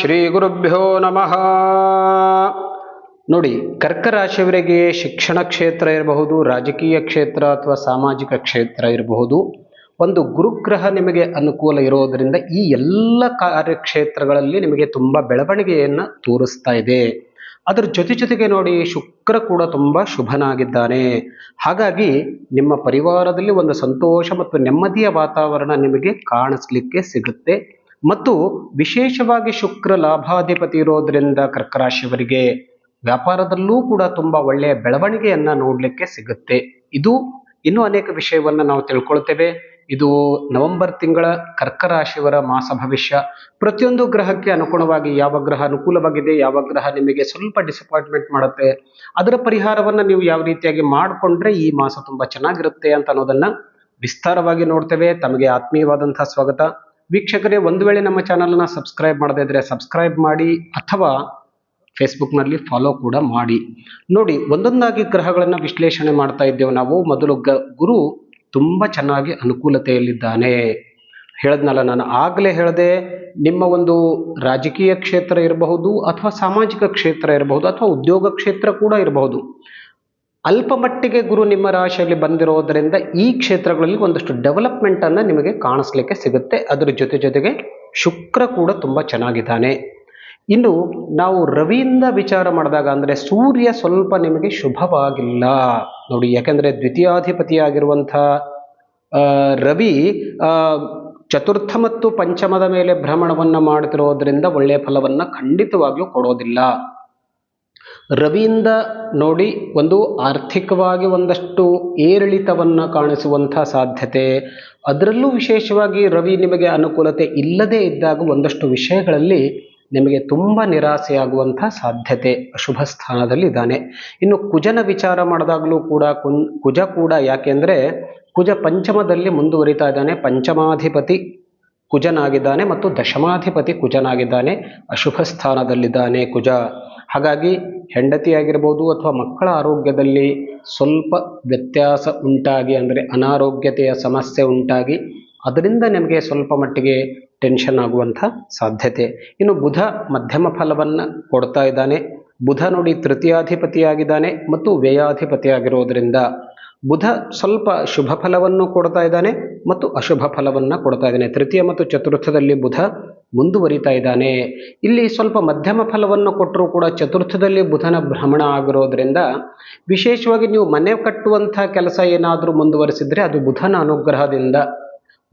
ಶ್ರೀ ಗುರುಭ್ಯೋ ನಮಃ. ನೋಡಿ ಕರ್ಕ ರಾಶಿಯವರಿಗೆ ಶಿಕ್ಷಣ ಕ್ಷೇತ್ರ ಇರಬಹುದು, ರಾಜಕೀಯ ಕ್ಷೇತ್ರ ಅಥವಾ ಸಾಮಾಜಿಕ ಕ್ಷೇತ್ರ ಇರಬಹುದು. ಒಂದು ಗುರುಗ್ರಹ ನಿಮಗೆ ಅನುಕೂಲ ಇರೋದರಿಂದ ಈ ಎಲ್ಲ ಕಾರ್ಯಕ್ಷೇತ್ರಗಳಲ್ಲಿ ನಿಮಗೆ ತುಂಬ ಬೆಳವಣಿಗೆಯನ್ನು ತೋರಿಸ್ತಾ ಇದೆ. ಅದರ ಜೊತೆ ಜೊತೆಗೆ ನೋಡಿ, ಶುಕ್ರ ಕೂಡ ತುಂಬ ಶುಭನಾಗಿದ್ದಾನೆ. ಹಾಗಾಗಿ ನಿಮ್ಮ ಪರಿವಾರದಲ್ಲಿ ಒಂದು ಸಂತೋಷ ಮತ್ತು ನೆಮ್ಮದಿಯ ವಾತಾವರಣ ನಿಮಗೆ ಕಾಣಿಸ್ಲಿಕ್ಕೆ ಸಿಗುತ್ತೆ. ಮತ್ತು ವಿಶೇಷವಾಗಿ ಶುಕ್ರ ಲಾಭಾಧಿಪತಿ ಇರೋದ್ರಿಂದ ಕರ್ಕರಾಶಿಯವರಿಗೆ ವ್ಯಾಪಾರದಲ್ಲೂ ಕೂಡ ತುಂಬ ಒಳ್ಳೆಯ ಬೆಳವಣಿಗೆಯನ್ನ ನೋಡಲಿಕ್ಕೆ ಸಿಗುತ್ತೆ. ಇದು ಇನ್ನೂ ಅನೇಕ ವಿಷಯವನ್ನ ನಾವು ತಿಳ್ಕೊಳ್ತೇವೆ. ಇದು ನವೆಂಬರ್ ತಿಂಗಳ ಕರ್ಕರಾಶಿಯವರ ಮಾಸ ಭವಿಷ್ಯ. ಪ್ರತಿಯೊಂದು ಗ್ರಹಕ್ಕೆ ಅನುಗುಣವಾಗಿ ಯಾವ ಗ್ರಹ ಅನುಕೂಲವಾಗಿದೆ, ಯಾವ ಗ್ರಹ ನಿಮಗೆ ಸ್ವಲ್ಪ ಡಿಸಪಾಯಿಂಟ್ಮೆಂಟ್ ಮಾಡುತ್ತೆ, ಅದರ ಪರಿಹಾರವನ್ನ ನೀವು ಯಾವ ರೀತಿಯಾಗಿ ಮಾಡಿಕೊಂಡ್ರೆ ಈ ಮಾಸ ತುಂಬಾ ಚೆನ್ನಾಗಿರುತ್ತೆ ಅಂತ ಅನ್ನೋದನ್ನ ವಿಸ್ತಾರವಾಗಿ ನೋಡ್ತೇವೆ. ತಮಗೆ ಆತ್ಮೀಯವಾದಂತಹ ಸ್ವಾಗತ. ವೀಕ್ಷಕರೇ, ಒಂದು ವೇಳೆ ನಮ್ಮ ಚಾನಲನ್ನು ಸಬ್ಸ್ಕ್ರೈಬ್ ಮಾಡದೇ ಇದ್ರೆ ಸಬ್ಸ್ಕ್ರೈಬ್ ಮಾಡಿ ಅಥವಾ ಫೇಸ್ಬುಕ್ನಲ್ಲಿ ಫಾಲೋ ಕೂಡ ಮಾಡಿ. ನೋಡಿ, ಒಂದೊಂದಾಗಿ ಗ್ರಹಗಳನ್ನು ವಿಶ್ಲೇಷಣೆ ಮಾಡ್ತಾ ಇದ್ದೇವೆ ನಾವು. ಮೊದಲು ಗ, ಗುರು ತುಂಬ ಚೆನ್ನಾಗಿ ಅನುಕೂಲತೆಯಲ್ಲಿದ್ದಾನೆ. ಹೇಳದ್ನಲ್ಲ ನಾನು, ಆಗಲೇ ಹೇಳದೆ, ನಿಮ್ಮ ಒಂದು ರಾಜಕೀಯ ಕ್ಷೇತ್ರ ಇರಬಹುದು ಅಥವಾ ಸಾಮಾಜಿಕ ಕ್ಷೇತ್ರ ಇರಬಹುದು ಅಥವಾ ಉದ್ಯೋಗ ಕ್ಷೇತ್ರ ಕೂಡ ಇರಬಹುದು. ಅಲ್ಪ ಮಟ್ಟಿಗೆ ಗುರು ನಿಮ್ಮ ರಾಶಿಯಲ್ಲಿ ಬಂದಿರೋದರಿಂದ ಈ ಕ್ಷೇತ್ರಗಳಲ್ಲಿ ಒಂದಷ್ಟು ಡೆವಲಪ್ಮೆಂಟ್ ಅನ್ನ ನಿಮಗೆ ಕಾಣಿಸ್ಲಿಕ್ಕೆ ಸಿಗುತ್ತೆ. ಅದರ ಜೊತೆ ಜೊತೆಗೆ ಶುಕ್ರ ಕೂಡ ತುಂಬ ಚೆನ್ನಾಗಿದ್ದಾನೆ. ಇನ್ನು ನಾವು ರವಿಯಿಂದ ವಿಚಾರ ಮಾಡಿದಾಗ ಅಂದರೆ ಸೂರ್ಯ ಸ್ವಲ್ಪ ನಿಮಗೆ ಶುಭವಾಗಿಲ್ಲ. ನೋಡಿ, ಯಾಕೆಂದರೆ ದ್ವಿತೀಯಾಧಿಪತಿಯಾಗಿರುವಂಥ ರವಿ ಚತುರ್ಥ ಮತ್ತು ಪಂಚಮದ ಮೇಲೆ ಭ್ರಮಣವನ್ನು ಮಾಡ್ತಿರೋದ್ರಿಂದ ಒಳ್ಳೆಯ ಫಲವನ್ನು ಖಂಡಿತವಾಗಿಯೂ ಕೊಡೋದಿಲ್ಲ. ರವಿಯಿಂದ ನೋಡಿ ಒಂದು ಆರ್ಥಿಕವಾಗಿ ಒಂದಷ್ಟು ಏರಿಳಿತವನ್ನು ಕಾಣಿಸುವಂಥ ಸಾಧ್ಯತೆ. ಅದರಲ್ಲೂ ವಿಶೇಷವಾಗಿ ರವಿ ನಿಮಗೆ ಅನುಕೂಲತೆ ಇಲ್ಲದೇ ಇದ್ದಾಗ ಒಂದಷ್ಟು ವಿಷಯಗಳಲ್ಲಿ ನಿಮಗೆ ತುಂಬ ನಿರಾಸೆಯಾಗುವಂಥ ಸಾಧ್ಯತೆ. ಅಶುಭ ಸ್ಥಾನದಲ್ಲಿದ್ದಾನೆ. ಇನ್ನು ಕುಜನ ವಿಚಾರ ಮಾಡಿದಾಗಲೂ ಕೂಡ ಕುನ್, ಕುಜ ಕೂಡ ಯಾಕೆಂದರೆ ಕುಜ ಪಂಚಮದಲ್ಲಿ ಮುಂದುವರಿತಾ ಇದ್ದಾನೆ. ಪಂಚಮಾಧಿಪತಿ ಕುಜನಾಗಿದ್ದಾನೆ ಮತ್ತು ದಶಮಾಧಿಪತಿ ಕುಜನಾಗಿದ್ದಾನೆ. ಅಶುಭ ಸ್ಥಾನದಲ್ಲಿದ್ದಾನೆ ಕುಜ. ಹಾಗಾಗಿ ಹೆಂಡತಿಯಾಗಿರ್ಬೋದು ಅಥವಾ ಮಕ್ಕಳ ಆರೋಗ್ಯದಲ್ಲಿ ಸ್ವಲ್ಪ ವ್ಯತ್ಯಾಸ ಉಂಟಾಗಿ ಅಂದರೆ ಅನಾರೋಗ್ಯತೆಯ ಸಮಸ್ಯೆ ಉಂಟಾಗಿ ಅದರಿಂದ ನಿಮಗೆ ಸ್ವಲ್ಪ ಮಟ್ಟಿಗೆ ಟೆನ್ಷನ್ ಆಗುವಂಥ ಸಾಧ್ಯತೆ. ಇನ್ನು ಬುಧ ಮಧ್ಯಮ ಫಲವನ್ನು ಕೊಡ್ತಾ ಇದ್ದಾನೆ. ಬುಧ ನೋಡಿ ತೃತೀಯಾಧಿಪತಿಯಾಗಿದ್ದಾನೆ ಮತ್ತು ವ್ಯಯಾಧಿಪತಿಯಾಗಿರೋದ್ರಿಂದ ಬುಧ ಸ್ವಲ್ಪ ಶುಭ ಫಲವನ್ನು ಕೊಡ್ತಾ ಇದ್ದಾನೆ ಮತ್ತು ಅಶುಭ ಫಲವನ್ನು ಕೊಡ್ತಾ ಇದ್ದಾನೆ. ತೃತೀಯ ಮತ್ತು ಚತುರ್ಥದಲ್ಲಿ ಬುಧ ಮುಂದುವರಿತಾ ಇದ್ದಾನೆ. ಇಲ್ಲಿ ಸ್ವಲ್ಪ ಮಧ್ಯಮ ಫಲವನ್ನು ಕೊಟ್ಟರೂ ಕೂಡ ಚತುರ್ಥದಲ್ಲಿ ಬುಧನ ಭ್ರಮಣ ಆಗಿರೋದ್ರಿಂದ ವಿಶೇಷವಾಗಿ ನೀವು ಮನೆ ಕಟ್ಟುವಂಥ ಕೆಲಸ ಏನಾದರೂ ಮುಂದುವರಿಸಿದರೆ ಅದು ಬುಧನ ಅನುಗ್ರಹದಿಂದ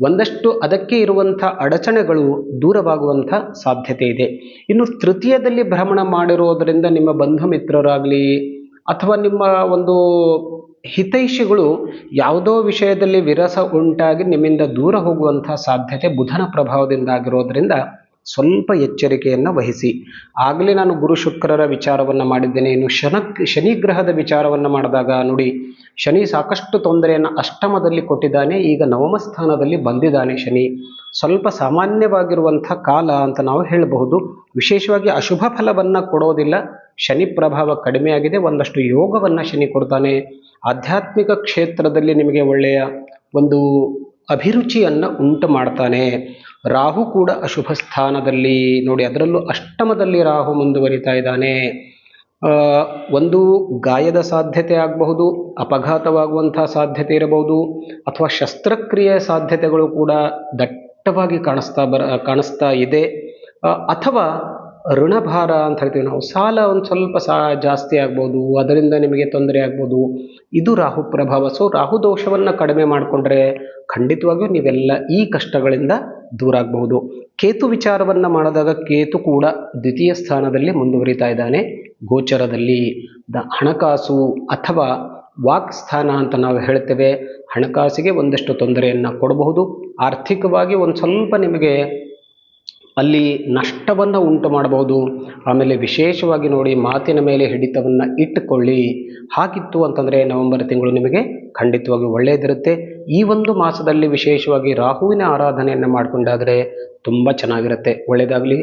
ಒಂದಷ್ಟು ಅದಕ್ಕೆ ಇರುವಂಥ ಅಡಚಣೆಗಳು ದೂರವಾಗುವಂಥ ಸಾಧ್ಯತೆ ಇದೆ. ಇನ್ನು ತೃತೀಯದಲ್ಲಿ ಭ್ರಮಣ ಮಾಡಿರೋದರಿಂದ ನಿಮ್ಮ ಬಂಧು ಮಿತ್ರರಾಗಲಿ ಅಥವಾ ನಿಮ್ಮ ಒಂದು ಹಿತೈಷಿಗಳು ಯಾವುದೋ ವಿಷಯದಲ್ಲಿ ವಿರಸ ಉಂಟಾಗಿ ನಿಮ್ಮಿಂದ ದೂರ ಹೋಗುವಂಥ ಸಾಧ್ಯತೆ ಬುಧನ ಪ್ರಭಾವದಿಂದ ಆಗಿರೋದ್ರಿಂದ ಸ್ವಲ್ಪ ಎಚ್ಚರಿಕೆಯನ್ನು ವಹಿಸಿ. ಆಗಲೇ ನಾನು ಗುರು ಶುಕ್ರರ ವಿಚಾರವನ್ನು ಮಾಡಿದ್ದೇನೆ. ಇನ್ನು ಶನಕ್ ಶನಿ ಗ್ರಹದ ವಿಚಾರವನ್ನು ಮಾಡಿದಾಗ ನೋಡಿ, ಶನಿ ಸಾಕಷ್ಟು ತೊಂದರೆಯನ್ನು ಅಷ್ಟಮದಲ್ಲಿ ಕೊಟ್ಟಿದ್ದಾನೆ. ಈಗ ನವಮ ಸ್ಥಾನದಲ್ಲಿ ಬಂದಿದ್ದಾನೆ ಶನಿ. ಸ್ವಲ್ಪ ಸಾಮಾನ್ಯವಾಗಿರುವಂಥ ಕಾಲ ಅಂತ ನಾವು ಹೇಳಬಹುದು. ವಿಶೇಷವಾಗಿ ಅಶುಭ ಫಲವನ್ನು ಕೊಡೋದಿಲ್ಲ. ಶನಿ ಪ್ರಭಾವ ಕಡಿಮೆಯಾಗಿದೆ ಒಂದಷ್ಟು ಯೋಗವನ್ನು ಶನಿ ಕೊಡ್ತಾನೆ. ಆಧ್ಯಾತ್ಮಿಕ ಕ್ಷೇತ್ರದಲ್ಲಿ ನಿಮಗೆ ಒಳ್ಳೆಯ ಒಂದು ಅಭಿರುಚಿಯನ್ನು ಉಂಟು ಮಾಡ್ತಾನೆ. ರಾಹು ಕೂಡ ಅಶುಭ ಸ್ಥಾನದಲ್ಲಿ, ನೋಡಿ ಅದರಲ್ಲೂ ಅಷ್ಟಮದಲ್ಲಿ ರಾಹು ಮುಂದುವರಿತಾ ಇದ್ದಾನೆ. ಒಂದು ಗಾಯದ ಸಾಧ್ಯತೆ ಆಗಬಹುದು ಅಪಘಾತವಾಗುವಂಥ ಸಾಧ್ಯತೆ ಇರಬಹುದು, ಅಥವಾ ಶಸ್ತ್ರಕ್ರಿಯೆ ಸಾಧ್ಯತೆಗಳು ಕೂಡ ದಟ್ಟವಾಗಿ ಕಾಣಿಸ್ತಾ ಬರ, ಕಾಣಿಸ್ತಾ ಇದೆ. ಅಥವಾ ಋಣಭಾರ ಅಂತ ಹೇಳ್ತೀವಿ ನಾವು. ಸಾಲ ಒಂದು ಸ್ವಲ್ಪ ಸಾ ಜಾಸ್ತಿ ಆಗ್ಬೋದು, ಅದರಿಂದ ನಿಮಗೆ ತೊಂದರೆ ಆಗ್ಬೋದು. ಇದು ರಾಹು ಪ್ರಭಾವ. ಸೊ ರಾಹು ದೋಷವನ್ನು ಕಡಿಮೆ ಮಾಡಿಕೊಂಡ್ರೆ ಖಂಡಿತವಾಗಿಯೂ ನೀವೆಲ್ಲ ಈ ಕಷ್ಟಗಳಿಂದ ದೂರ ಆಗಬಹುದು. ಕೇತು ವಿಚಾರವನ್ನು ಮಾಡಿದಾಗ ಕೇತು ಕೂಡ ದ್ವಿತೀಯ ಸ್ಥಾನದಲ್ಲಿ ಮುಂದುವರಿತಾ ಇದ್ದಾನೆ ಗೋಚರದಲ್ಲಿ. ದ ಹಣಕಾಸು ಅಥವಾ ವಾಕ್ ಸ್ಥಾನ ಅಂತ ನಾವು ಹೇಳ್ತೇವೆ. ಹಣಕಾಸಿಗೆ ಒಂದಷ್ಟು ತೊಂದರೆಯನ್ನು ಕೊಡಬಹುದು. ಆರ್ಥಿಕವಾಗಿ ಒಂದು ಸ್ವಲ್ಪ ನಿಮಗೆ ಅಲ್ಲಿ ನಷ್ಟವನ್ನು ಉಂಟು ಮಾಡಬಹುದು. ಆಮೇಲೆ ವಿಶೇಷವಾಗಿ ನೋಡಿ ಮಾತಿನ ಮೇಲೆ ಹಿಡಿತವನ್ನು ಇಟ್ಟುಕೊಳ್ಳಿ. ಹಾಗಿತ್ತು ಅಂತಂದರೆ ನವೆಂಬರ್ ತಿಂಗಳು ನಿಮಗೆ ಖಂಡಿತವಾಗಿ ಒಳ್ಳೆಯದಿರುತ್ತೆ. ಈ ಒಂದು ಮಾಸದಲ್ಲಿ ವಿಶೇಷವಾಗಿ ರಾಹುವಿನ ಆರಾಧನೆಯನ್ನು ಮಾಡಿಕೊಂಡಾದರೆ ತುಂಬ ಚೆನ್ನಾಗಿರುತ್ತೆ. ಒಳ್ಳೆಯದಾಗಲಿ.